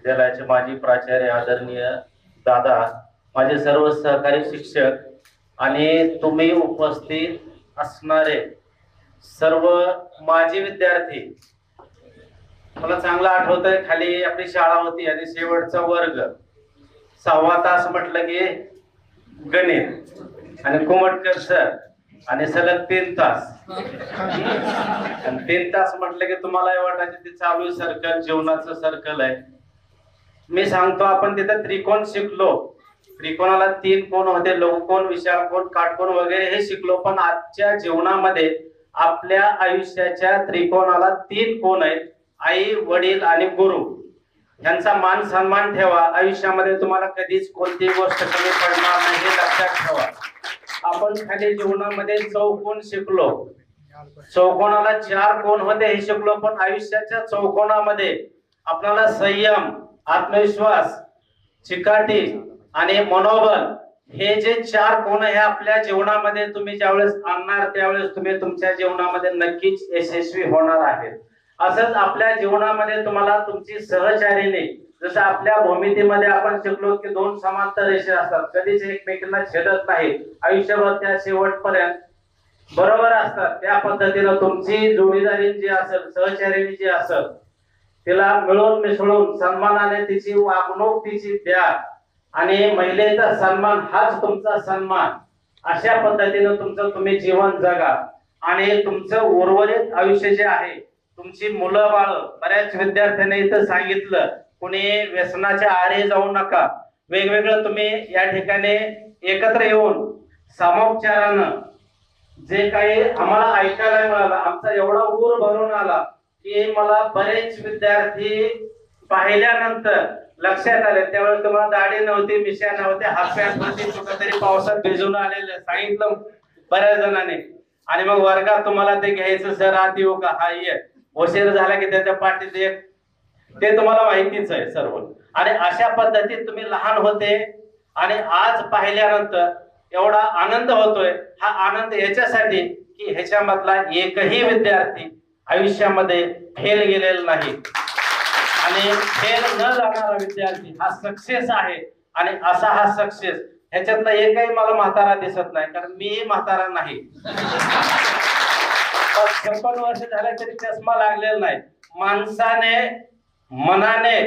विद्यालयाचे माजी प्राचार्य आदरणीय दादा माझे सर्व सहकारी शिक्षक आणि तुम्ही उपस्थित असणारे सर्व माजी विद्यार्थी मला चांगलं आठवत आहे खाली आपली शाळा होती आणि शेवटचा वर्ग. सहावा तास म्हटलं की गणित आणि कुमटकर सर आणि सलग तीन तास. आणि तीन तास म्हटलं की तुम्हाला वाटायचं ते चालू सर्कल जीवनाचं सर्कल आहे. मी सांगतो आपण तिथं त्रिकोण शिकलो. त्रिकोणाला तीन कोण होते? लघुकोण विशाल कोण काटकोण वगैरे हे शिकलो. पण आजच्या जीवनामध्ये आपल्या आयुष्याच्या त्रिकोणाला तीन कोण आहेत? आई वडील आणि गुरु. यांचा मान सन्मान ठेवा. आयुष्यामध्ये तुम्हाला कधीच कोणती गोष्ट कमी पडणार नाही हे लक्षात ठेवा. आपण खाली जीवनामध्ये चौकोन शिकलो. चौकोनाला चार कोण होते हे शिकलो पण आयुष्याच्या चौकोनामध्ये आपल्याला संयम आत्मविश्वास चिकाटी आणि मनोबल हे जे चार कोण हे आपल्या जीवनामध्ये तुम्ही ज्यावेळेस आणणार त्यावेळेस तुम्ही तुमच्या जीवनामध्ये नक्कीच यशस्वी होणार आहेत. असंच आपल्या जीवनामध्ये तुम्हाला तुमची सहचारीने जसं आपल्या भूमितीमध्ये आपण शिकलो की दोन समांतर रेषे असतात. कधीच एकमेकांना छेदत नाही आयुष्यभर त्या शेवटपर्यंत बरोबर असतात. त्या पद्धतीनं तुमची जोडीदारी जी असेल सहचारिणी जी असेल तिला मिळून मिसळून सन्मानाने तिची वागणूक तिची द्या आणि महिलेचा सन्मान हाच तुमचा सन्मान. अशा पद्धतीनं तुमचं तुम्ही जीवन जगा आणि तुमचं उर्वरित आयुष्य जे आहे तुमची मुलं बाळ बऱ्याच विद्यार्थ्यांनी इथं सांगितलं कुणी व्यसनाच्या आरे जाऊ नका. वेगवेगळं तुम्ही या ठिकाणी एकत्र येऊन सामोपचारानं जे काही आम्हाला ऐकायला मिळालं आमचा एवढा ऊर भरून आला की मला बरेच विद्यार्थी पाहिल्यानंतर लक्षात आले. त्यावेळेस तुम्हाला दाढी नव्हती मिशा नव्हते हाफ पॅन्ट होती कुठेतरी पावसात भिजून आलेले. सांगितलं बऱ्याच जणांनी. आणि मग वर्गात तुम्हाला ते घ्यायचं सर आत येऊ का? हा ये. उशीर झाला की त्याच्या पाठीत एक ते तुम्हाला माहितीच आहे सर्व. आणि अशा पद्धतीत तुम्ही लहान होते आणि आज पाहिल्यानंतर एवढा आनंद होतोय. हा आनंद याच्यासाठी की ह्याच्यामधला एकही विद्यार्थी आयुष्यामध्ये फेल गेलेला नाही. आणि फेल न जाणारा विद्यार्थी हा सक्सेस आहे. आणि असा हा सक्सेस ह्याच्यातला एकही मला म्हातारा दिसत नाही कारण मीही म्हातारा नाही. छप्पन वर्ष झाले तरी चष्मा लागलेला नाही. माणसाने मनाने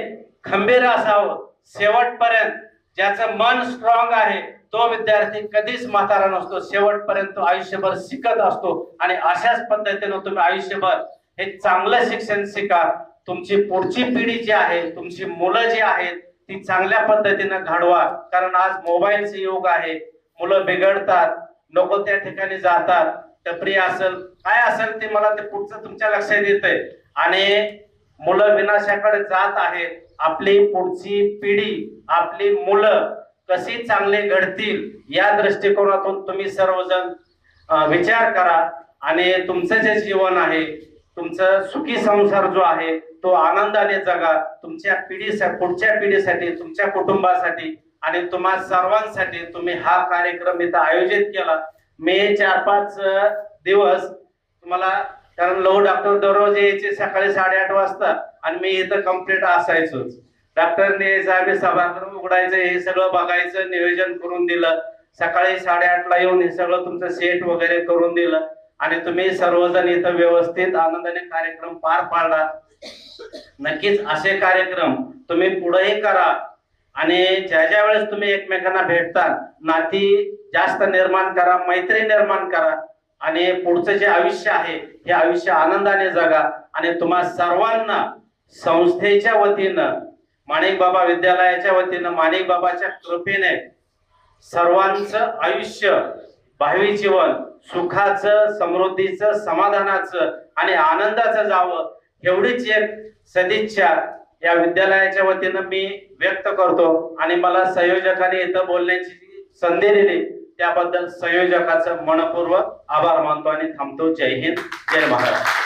खंबीर असावं. शेवटपर्यंत ज्याचं मन स्ट्रॉंग आहे तो विद्यार्थी कधीच म्हातारा नसतो. शेवटपर्यंत आयुष्यभर शिकत असतो. आणि अशाच पद्धतीनं तुम्ही आयुष्यभर हे चांगलं शिक्षण शिका. तुमची पुढची पिढी जी आहे तुमची मुलं जी आहेत ती चांगल्या पद्धतीनं घडवा. कारण आज मोबाईलचे युग आहे. मुलं बिघडतात नको त्या ठिकाणी जातात. टपरी असेल काय असेल ते मला ते पुढचं तुमच्या लक्षात येत आणि मुलं विनाशाकडे जात आहेत. आपली पुढची पिढी आपली मुलं कशी चांगले घडतील या दृष्टिकोनातून तुम्ही सर्वजण विचार करा. आणि तुमचं जे जीवन आहे तुमचं सुखी संसार जो आहे तो आनंदाने जगा. तुमच्या पिढीसाठी पुढच्या पिढीसाठी तुमच्या कुटुंबासाठी आणि तुम्हा सर्वांसाठी तुम्ही हा कार्यक्रम इथं आयोजित केला. मे चार पाच दिवस तुम्हाला कारण लो डॉक्टर दररोज यायचे सकाळी साडेआठ वाजता आणि मी इथं कंप्लीट असायचोच. डॉक्टरने यायचं आम्ही सभागृह उघडायचं हे सगळं बघायचं नियोजन करून दिलं. सकाळी साडेआठला येऊन हे सगळं तुमचं सेट वगैरे करून दिलं. आणि तुम्ही सर्वजण इथं व्यवस्थित आनंदाने कार्यक्रम पार पाडला. नक्कीच असे कार्यक्रम तुम्ही पुढेही करा. आणि ज्या ज्या वेळेस तुम्ही एकमेकांना भेटता नाती जास्त निर्माण करा मैत्री निर्माण करा. आणि पुढचं जे आयुष्य आहे हे आयुष्य आनंदाने जगा. आणि तुम्हा सर्वांना संस्थेच्या वतीनं माणिक बाबा विद्यालयाच्या वतीनं माणिक बाबाच्या कृपेने सर्वांचं आयुष्य भावी जीवन सुखाचं समृद्धीचं समाधानाचं आणि आनंदाचं जावं एवढीच एक सदिच्छा या विद्यालयाच्या वतीनं मी व्यक्त करतो. आणि मला संयोजकाने इथं बोलण्याची संधी दिली. त्याबद्दल संयोजकाचं मनपूर्वक आभार मानतो आणि थांबतो. जय हिंद. जय महाराष्ट्र.